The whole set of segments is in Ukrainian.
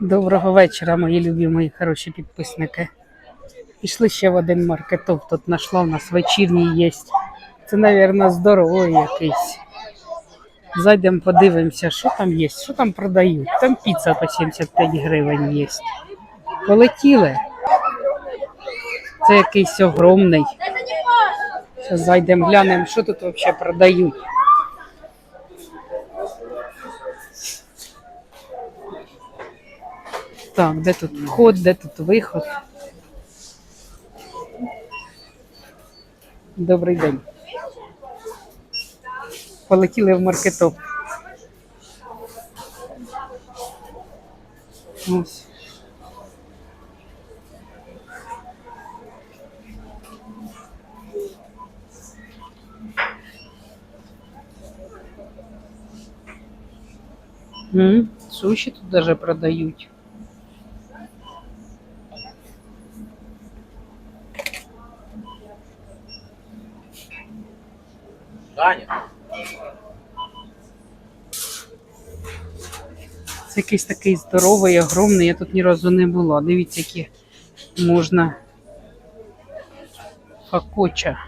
Доброго вечора, мої любі, хороші підписники. Пішли ще в один маркетоп. Тут знайшла у нас вечірній є. Це, мабуть, здоровий якийсь. Зайдемо, подивимося, що там є, що там продають. Там піца по 75 гривень є. Полетіли. Це якийсь огромний. Зайдемо, глянемо, що тут взагалі продають. Так, де тут вход, де тут виход? Добрий день. Полетіли в маркетоп. Ось. М, Суші тут даже продають. Даня, Це якийсь такий здоровий, огромний. Я тут ні разу не була. Дивіться, які можна факоча.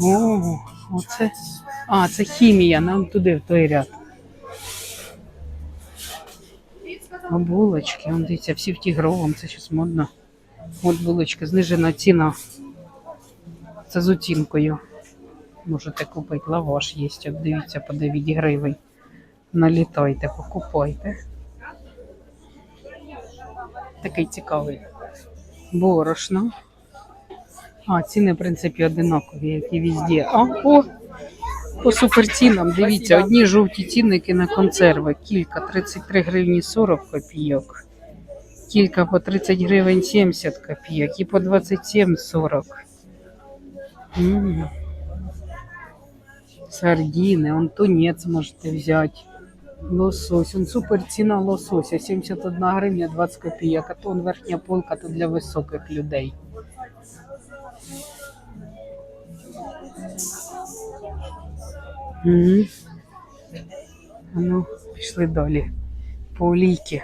О, оце. А, це хімія, нам туди в той ряд. А булочки, он дивіться, всі в тігровому, це щось модно. От булочка, знижена ціна. Це з оцінкою. Можете купити лаваш є. От дивіться, по 9 гривень. Налітайте, покупайте. Такий цікавий. Борошно. А, ціни, в принципі, одинакові, як і везде. А, о! По суперцінам, дивіться, одні жовті цінники на консерви. Кілька 33 гривні 40 копійок. Кілька по 30 гривень 70 копійок і по 27 40. М. Сардины, он тунец можете взять. Лосось, он супер ціна лосося, 71 гривня 20 копійок, а то он верхня полка, то для високих людей. Ну, пішли далі. По олійки.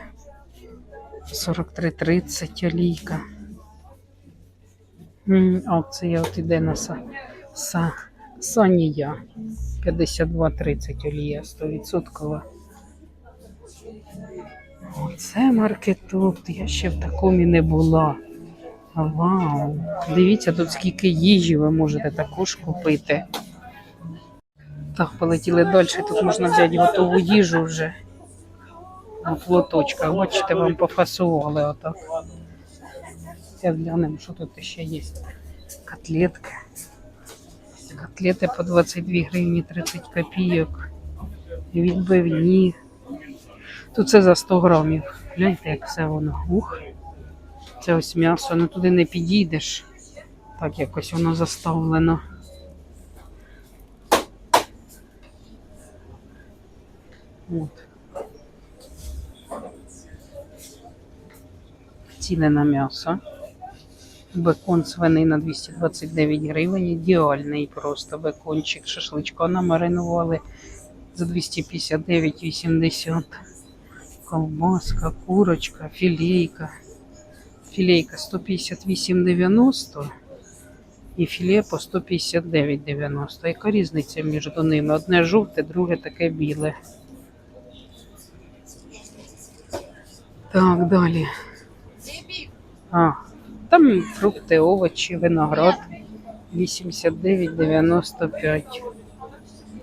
43,30 олійка. Акція от іде на са, са, Санія. 52,30 олія 100%. Оце маркетоп. Я ще в такому і не була. Вау! Дивіться, тут скільки їжі ви можете також купити. Так, полетіли далі. Тут можна взяти готову їжу вже. От лоточка. Бачите, вам пофасували отак. Я глянемо, що тут ще є. Котлетка. Котлети по 22 гривні 30 копійок. Відбивні. Тут це за 100 грамів. Гляньте, як все воно. Ух. Це ось м'ясо, ну туди не підійдеш. Так якось воно заставлено. От. Ціни на м'ясо. Бекон свиний на 229 гривень. Ідеальний просто бекончик. Шашличка намаринували за 259,80. Колбаска, курочка, філейка. Філейка 158,90 і філе по 159,90. Яка різниця між ними? Одне жовте, друге таке біле. Так, далі. А, там фрукти, овочі, виноград 89,95.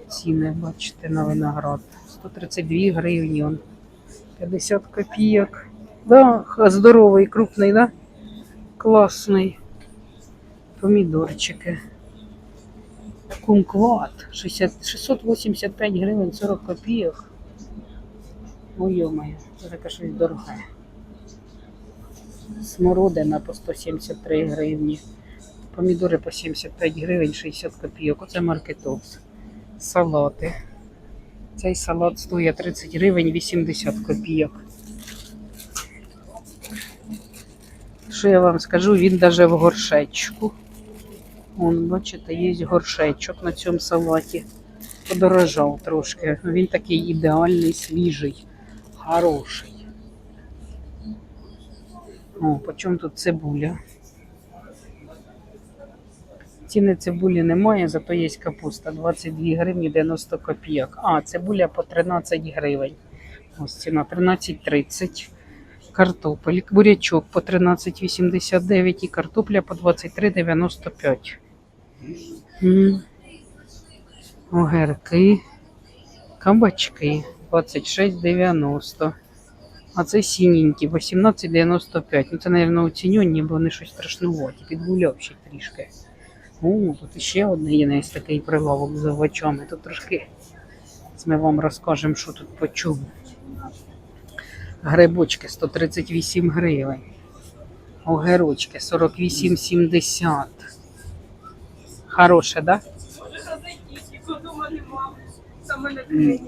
Ціни, бачите, на виноград. 132 гривні. Он. 50 копійок. Да, здоровий, крупний, да? Класний. Помідорчики. Кумкват. 60, 685 гривень 40 копійок. Ой, йомає, це таке щось дороге. Смородина по 173 гривні. Помідори по 75 гривень 60 копійок. Оце маркетовс. Салати. Цей салат стоїть 30 гривень 80 копійок. Що я вам скажу, він даже в горшечку. Вон, бачите, є горшечок на цьому салаті. подорожав трошки. Він такий ідеальний, свіжий, хороший. О, по чому тут цибуля? Ціни цибулі немає, зато є капуста 22 гривні 90 копійок. А, цибуля по 13 гривень. Ось ціна 13,30. Картопель, бурячок по 13,89 і картопля по 23,95. М. Огірки, кабачки 26,90. А це синенькі 18,95. Ну це, мабуть, оцінювані, бо вони щось страшнуваті, підгулявші трішки. О, тут ще одне є навіть такий прилавок з овочами. Тут трошки ми вам розкажемо, що тут по чому. Грибочки 138 гривень. Огірочки 48,70. Хороше, так? да?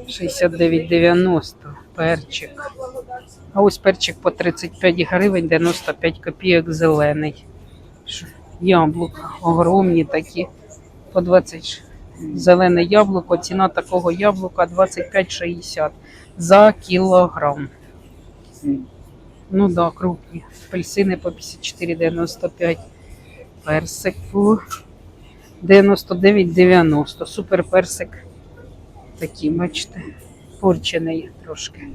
69,90. Перчик. А ось перчик по 35 гривень, 95 копійок зелений. Яблука огромні такі. По 20 зелене яблуко. Ціна такого яблука 25,60 за кілограм. Ну да, крупні. Апельсини по 54,95. Персик по 99,90. Супер персик. Такий, бачите, порчений трошки.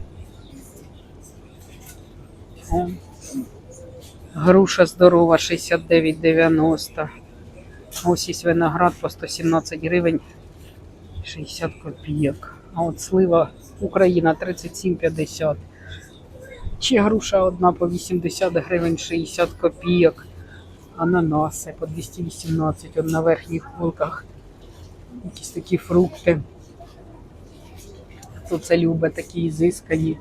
Груша здорова 69,90. Ось є виноград по 117 гривень 60 копійок. А от слива Україна 37,50. Ще груша одна по 80 гривень 60 копійок. Ананаси по 218 от на верхніх полках. Якісь такі фрукти. Хто це любить, такі ізискані.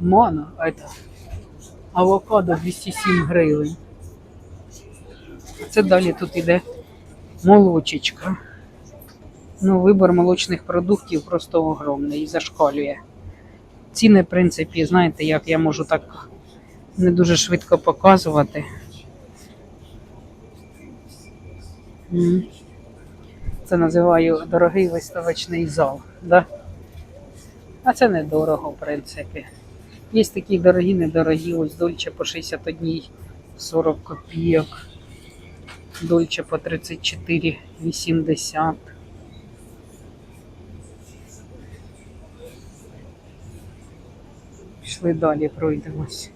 Мана, а это авокадо 207 гривень. Це далі тут іде молочечка. Ну, вибір молочних продуктів просто огромний і зашкалює. Ціни, в принципі, знаєте, як я можу так не дуже швидко показувати. Це називаю дорогий виставочний зал. Да? А це недорого, в принципі. Є такі дорогі, недорогі. Ось дольче по 61 40 копійок. Дольче по 34,80. Пішли далі, пройдемось.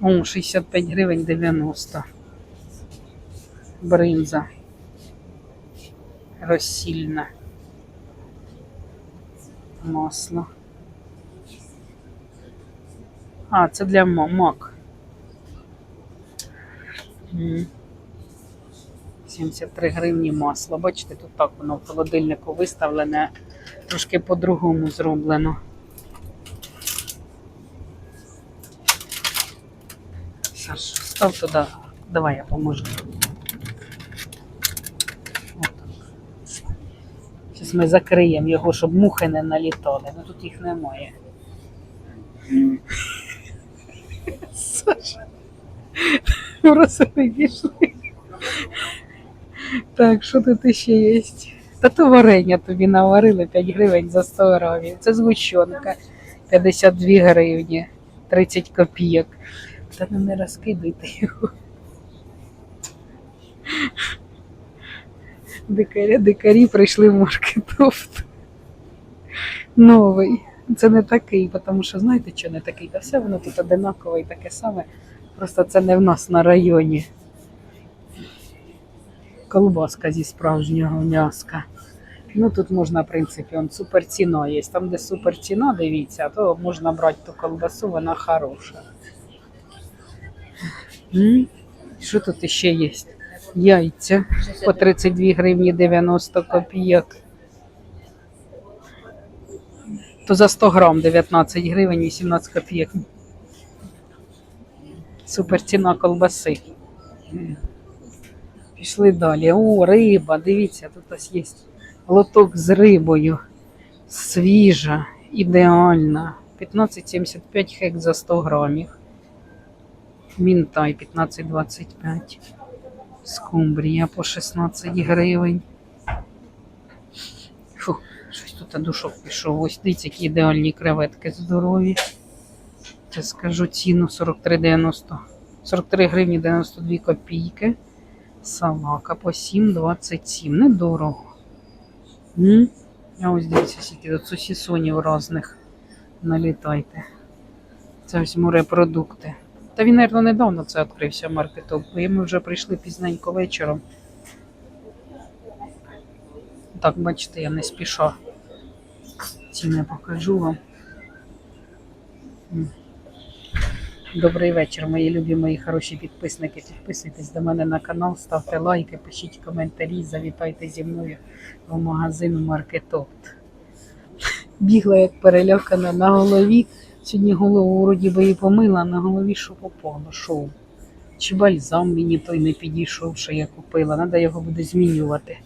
О, 65 гривень 90. Бринза. Розсільна. Масло. А, це для мак. 73 гривні масло. Бачите, тут так воно в холодильнику виставлене, трошки по-другому зроблено. Саш, став туди. Давай я поможу. Отак. Зараз ми закриємо його, щоб мухи не налітали. Ну тут їх немає. Саша. Не пішли. Так, що тут ще є? Та то варення тобі наварили 5 гривень за 100 грамів. Це згущенка 52 гривні, 30 копійок. Та ну не розкидайте його. Дикарі, дикарі прийшли в маркетофт. Новий. Це не такий, тому що знаєте, що не такий? Та все воно тут одинакове і таке саме. Просто це не в нас на районі. Колбаска зі справжнього м'яска. Ну тут можна, в принципі, он супер ціна є. Там, де супер ціна, дивіться, то можна брати ту колбасу, вона хороша. Що тут ще є? Яйця по 32 гривні 90 копійок. То за 100 грам 19 гривень 18 копійок. Супер ціна колбаси. Пішли далі. О, риба, дивіться, тут ось є лоток з рибою. Свіжа, ідеальна. 15,75 хек за 100 грамів. Мінтай 15,25. Скумбрія по 16 гривень. Фу, щось тут душок пішов. Ось дивіться, які ідеальні креветки здорові. Це скажу ціну 43,90. 43 гривні 92 копійки. Салака по 7,27. Недорого. М? А ось дивіться, скільки тут сосісонів різних. Налітайте. Це ось морепродукти. Та він, мабуть, недавно це відкрився маркетоп, бо ми вже прийшли пізненько вечором. Так, бачите, я не спіша. Ціни покажу вам. Добрий вечір, мої любі, мої хороші підписники. Підписуйтесь до мене на канал, ставте лайки, пишіть коментарі, завітайте зі мною в магазин Маркетопт. Бігла як перелякана на голові. Сьогодні голову вроді би і помила, на голові що попало, шов. Чи бальзам мені той не підійшов, що я купила. Треба його буде змінювати.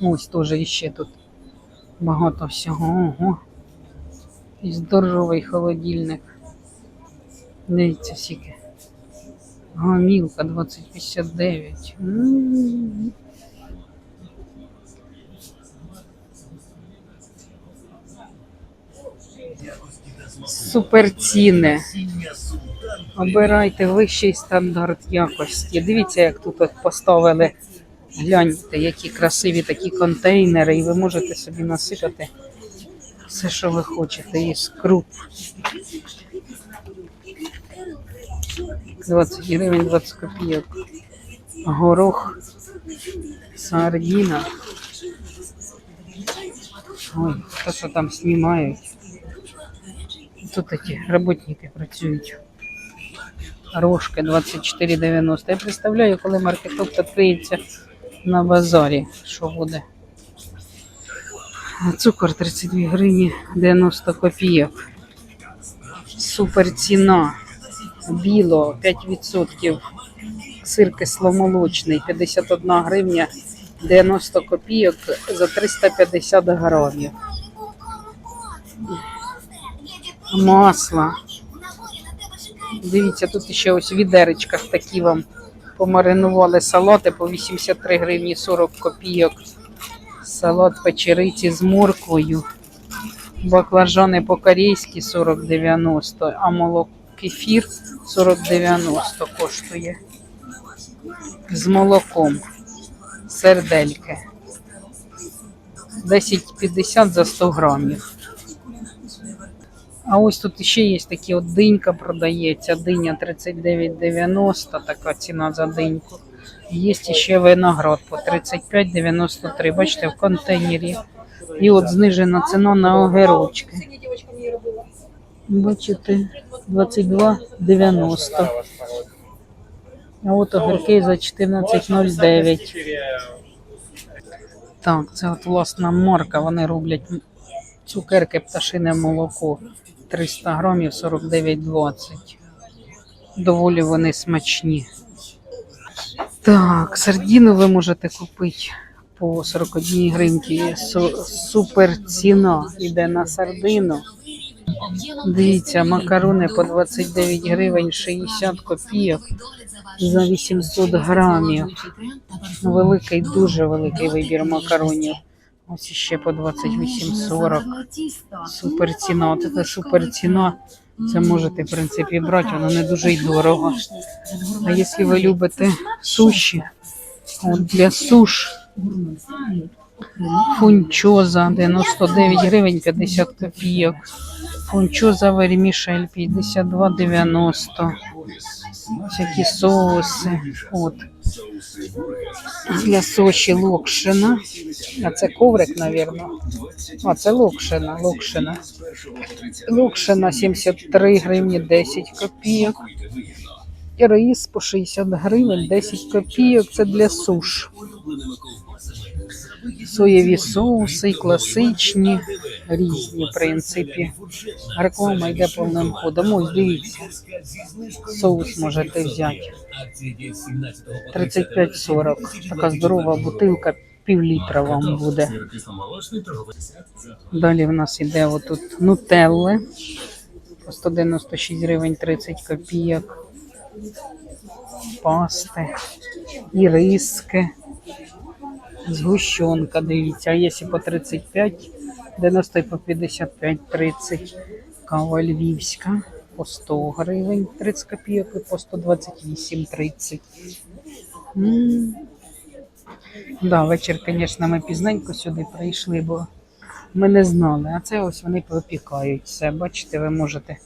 Ось теж іще тут багато всього. Ого. І здоровий холодильник. Дивіться скільки. Гомілка 2059. М. Супер ціни. Обирайте вищий стандарт якості. Дивіться, як тут от поставили. Гляньте, які красиві такі контейнери, і ви можете собі насипати все, що ви хочете, із круп. 20 гривень 20 копійок. Горох, сардіна. Ой, хто що там знімають. Тут такі роботники працюють. Рожки 24,90. Я представляю, коли маркетопт відкриється на базарі, що буде. Цукор 32 гривні 90 копійок. Супер ціна. Біло 5%. Сир кисломолочний 51 гривня 90 копійок за 350 грамів. Масло. Дивіться, тут ще ось в відеречках такі вам помаринували салати по 83 гривні 40 копійок. Салат печериці з морквою. Баклажани по-корейськи 40,90, а молок кефір 40,90 коштує. З молоком. Сердельки. 10,50 за 100 грамів. А ось тут ще є такі от динька продається. Диня 39,90, така ціна за диньку. Є ще виноград по 35,93. Бачите, в контейнері. І от знижена ціна на огірочки. Бачите, 22,90. А от огірки за 14,09. Так, це от власна марка. Вони роблять цукерки пташине молоко. 300 грамів 49,20. Доволі вони смачні. Так, сардіну ви можете купити по 41 гривні. Супер ціна йде на сардину. Дивіться, макарони по 29 гривень 60 копійок за 800 грамів. Великий, дуже великий вибір макаронів. Ось ще по 28,40. Супер ціна. От це супер ціна. Це можете, в принципі, брати, воно не дуже й дорого. А якщо ви любите суші, от для суш фунчоза 99 гривень 50 копійок. Фунчоза вермішель 52,90. Всякі соуси. От. Для суші локшина. А це коврик, напевно. А це локшина, локшина. Локшина 73 гривні 10 копійок. І рис по 60 гривень 10 копійок. Це для суш. Соєві соуси, класичні, різні, в принципі. Реклама йде повним ходом. Ось дивіться. Соус можете взяти. 35-40. Така здорова бутилка, пів літра вам буде. Далі в нас іде отут нутелли по 196 гривень 30 копійок. пасти, іриски, згущенка, дивіться, а якщо по 35, 90 по 55, 30. Кава львівська по 100 гривень, 30 копійок і по 128, 30. М. Да, вечір, звісно, ми пізненько сюди прийшли, бо ми не знали. А це ось вони випікають все. Бачите, ви можете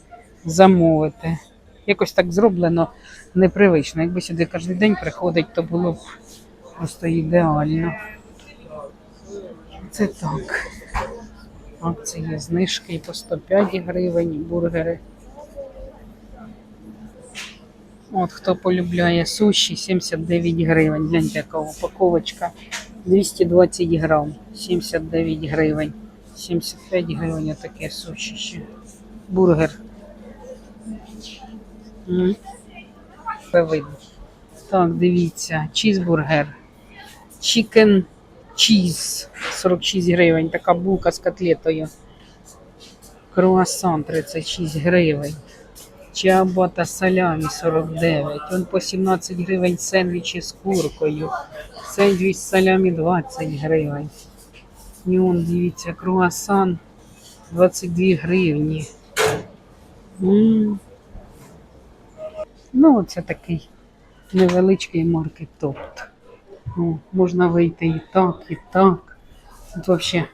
замовити. Якось так зроблено непривично. Якби сюди кожен день приходить, то було б просто ідеально. Це так. Акції знижки по 105 гривень, бургери. От хто полюбляє суші, 79 гривень. Гляньте, яка упаковочка. 220 грам, 79 гривень. 75 гривень таке суші ще. Бургер. Це видно. Так, дивіться, чізбургер. Chicken cheese 46 гривень. Така булка з котлетою. Круасан 36 гривень. Чиабата салямі 49. Он по 17 гривень сендвічі з куркою. Сендвіч з салямі 20 гривень. І он, дивіться, круасан 22 гривні. М. Ну, це такий невеличкий маркет-торт. Ну, можна вийти і так, і так. Тут взагалі,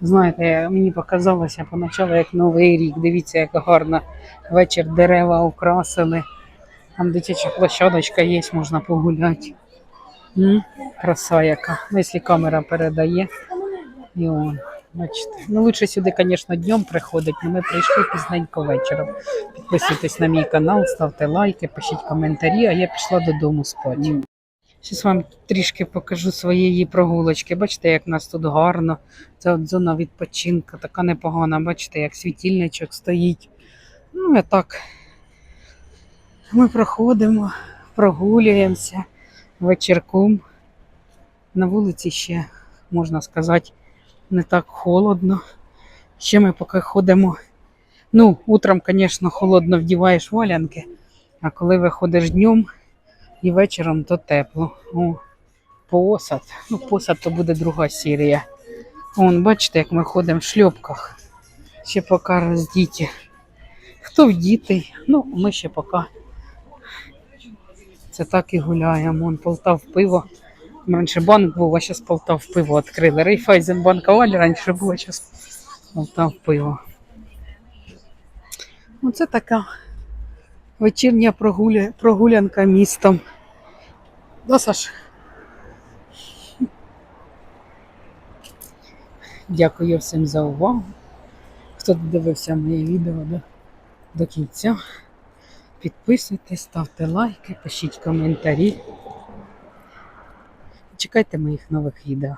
знаєте, мені показалося поначалу як Новий рік. Дивіться, як гарно вечір дерева украсили. Там дитяча площадочка є, можна погуляти. М? Краса яка. Ну, якщо камера передає. І он, бачите. Ну, лучше сюди, звісно, днем приходить, але ми прийшли пізненько вечором. Підписуйтесь на мій канал, ставте лайки, пишіть коментарі, а я пішла додому спати. Зараз вам трішки покажу своєї прогулочки. Бачите, як в нас тут гарно. Це от зона відпочинку, така непогана. Бачите, як світильничок стоїть. Ну, і так. Ми проходимо, прогулюємося вечірком. На вулиці ще, можна сказати, не так холодно. Ще ми поки ходимо. Ну, утром, звісно, холодно вдіваєш валянки, а коли виходиш днем і вечором, то тепло. О, посад. Ну, посад то буде друга серія. Вон, бачите, як ми ходимо в шльопках. Ще поки роздіті. Хто вдітий, ну, ми ще поки. Це так і гуляємо. Вон Полтав пиво. Раніше банк був, а зараз Полтав пиво відкрили. Рейфайзен банкували, раніше було, зараз Полтав пиво. Оце така вечірня прогуля... прогулянка містом. Да, Саш? Дякую всім за увагу. Хто дивився моє відео до, до кінця. Підписуйтесь, ставте лайки, пишіть коментарі. Чекайте моїх нових відео.